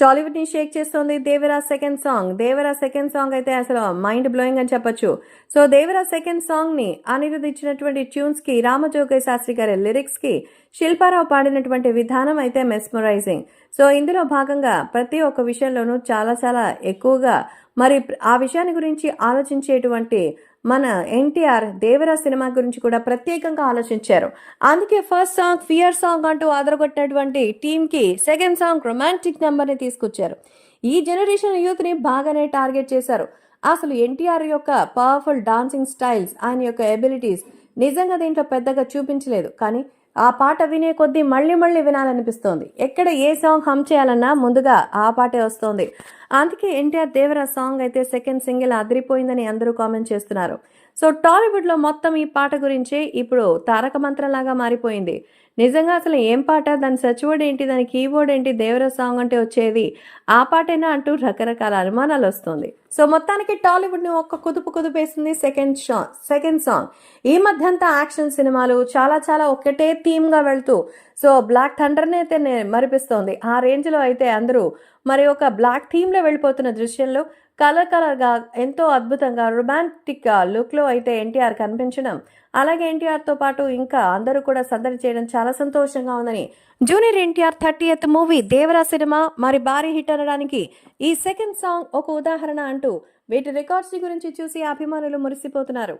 టాలీవుడ్ని shake చేస్తోంది Devara second song. Devara second song అయితే అసలు మైండ్ బ్లోయింగ్ అని చెప్పొచ్చు. సో దేవరా సెకండ్ సాంగ్ని అనిరుద్ ఇచ్చినటువంటి ట్యూన్స్కి రామజోగయ్య శాస్త్రి గారి లిరిక్స్కి శిల్పారావు పాడినటువంటి విధానం అయితే మెస్మరైజింగ్ సో ఇందులో భాగంగా ప్రతి ఒక్క విషయంలోనూ చాలా చాలా ఎక్కువగా మరి ఆ విషయాన్ని గురించి ఆలోచించేటువంటి మన ఎన్టీఆర్ దేవరా సినిమా గురించి కూడా ప్రత్యేకంగా ఆలోచించారు. అందుకే ఫస్ట్ సాంగ్ ఫియర్ సాంగ్ అంటూ ఆదరగొట్టినటువంటి టీంకి సెకండ్ సాంగ్ రొమాంటిక్ నెంబర్ని తీసుకొచ్చారు. ఈ జనరేషన్ యూత్ని బాగానే టార్గెట్ చేశారు. అసలు ఎన్టీఆర్ యొక్క పవర్ఫుల్ డాన్సింగ్ స్టైల్స్ ఆయన యొక్క ఎబిలిటీస్ నిజంగా దీంట్లో పెద్దగా చూపించలేదు. కానీ ఆ పాట వినే కొద్దీ మళ్ళీ మళ్ళీ వినాలనిపిస్తోంది. ఎక్కడ ఏ సాంగ్ హమ్ చేయాలన్నా ముందుగా ఆ పాటే వస్తోంది. అందుకే ఎన్టీఆర్ దేవరా సాంగ్ అయితే సెకండ్ సింగిల్ అదిరిపోయిందని అందరూ కామెంట్ చేస్తున్నారు. సో టాలీవుడ్లో మొత్తం ఈ పాట గురించే ఇప్పుడు తారక మంత్రంలాగా మారిపోయింది. నిజంగా అసలు ఏం పాట? దాని సెర్చ్ వర్డ్ ఏంటి? దాని కీబోర్డ్ ఏంటి? దేవర సాంగ్ అంటే వచ్చేది ఆ పాటేనా అంటూ రకరకాల అనుమానాలు వస్తుంది. సో మొత్తానికి టాలీవుడ్ని ఒక్క కుదుపు కుదుపేసింది సెకండ్ సాంగ్ సెకండ్ సాంగ్ ఈ మధ్యంతా యాక్షన్ సినిమాలు చాలా చాలా ఒకటే థీమ్గా వెళ్తూ సో బ్లాక్ థండర్ని అయితే నే- మరిపిస్తోంది. ఆ రేంజ్లో అయితే అందరూ మరి ఒక బ్లాక్ థీమ్లో వెళ్ళిపోతున్న దృశ్యంలో కలర్ కలర్గా ఎంతో అద్భుతంగా రొమాంటిక్ లుక్లో అయితే ఎన్టీఆర్ కనిపించడం అలాగే ఎన్టీఆర్తో పాటు ఇంకా అందరూ కూడా సందడి చేయడం చాలా సంతోషంగా ఉందని. Junior NTR thirtieth movie Devara cinema మరి భారీ హిట్ అనడానికి ఈ సెకండ్ సాంగ్ ఒక ఉదాహరణ అంటూ వీటి రికార్డ్స్ గురించి చూసి అభిమానులు మురిసిపోతున్నారు.